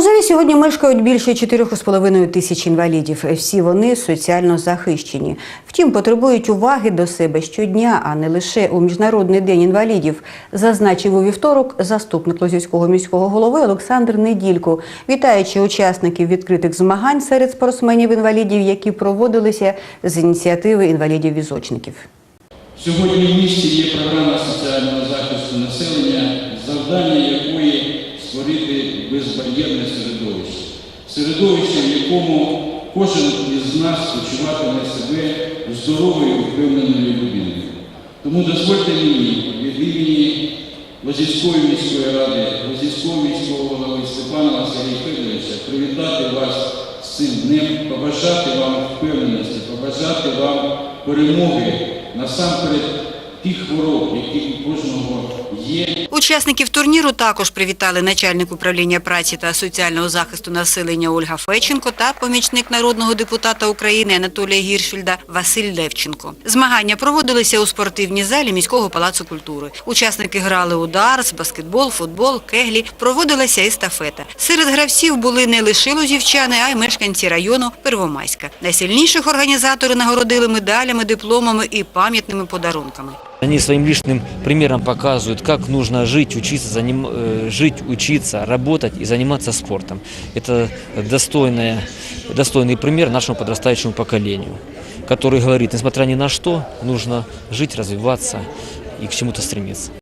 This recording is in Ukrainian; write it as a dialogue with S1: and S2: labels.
S1: Лозові сьогодні мешкають більше 4,5 тисяч інвалідів. Всі вони соціально захищені. Втім, потребують уваги до себе щодня, а не лише у Міжнародний день інвалідів, зазначив у вівторок заступник Лозівського міського голови Олександр Неділько, вітаючи учасників відкритих змагань серед спортсменів-інвалідів, які проводилися з ініціативи інвалідів-візочників.
S2: Сьогодні в місті є програма соціального захисту населення, Середовище, в якому кожен із нас почуватиме себе здоровою, впевненою людиною. Тому дозвольте мені від імені Лозівської міської ради, Лозівського міського голови Степана Василія Федоровича привітати вас з цим днем, побажати вам впевненості, побажати вам перемоги насамперед тих хвороб, які у кожного є,
S1: Учасників турніру також привітали начальник управління праці та соціального захисту населення Ольга Феченко та помічник народного депутата України Анатолія Гіршфельда Василь Левченко. Змагання проводилися у спортивній залі міського палацу культури. Учасники грали у дартс, баскетбол, футбол, кеглі. Проводилася естафета. Серед гравців були не лише лозівчани, а й мешканці району Первомайська. Найсильніших організатори нагородили медалями, дипломами і пам'ятними подарунками.
S3: Они своим личным примером показывают, как нужно жить, учиться, заним- э, жить, учиться, работать и заниматься спортом. Это достойная, достойный пример нашему подрастающему поколению, который говорит, несмотря ни на что, нужно жить, развиваться и к чему-то стремиться.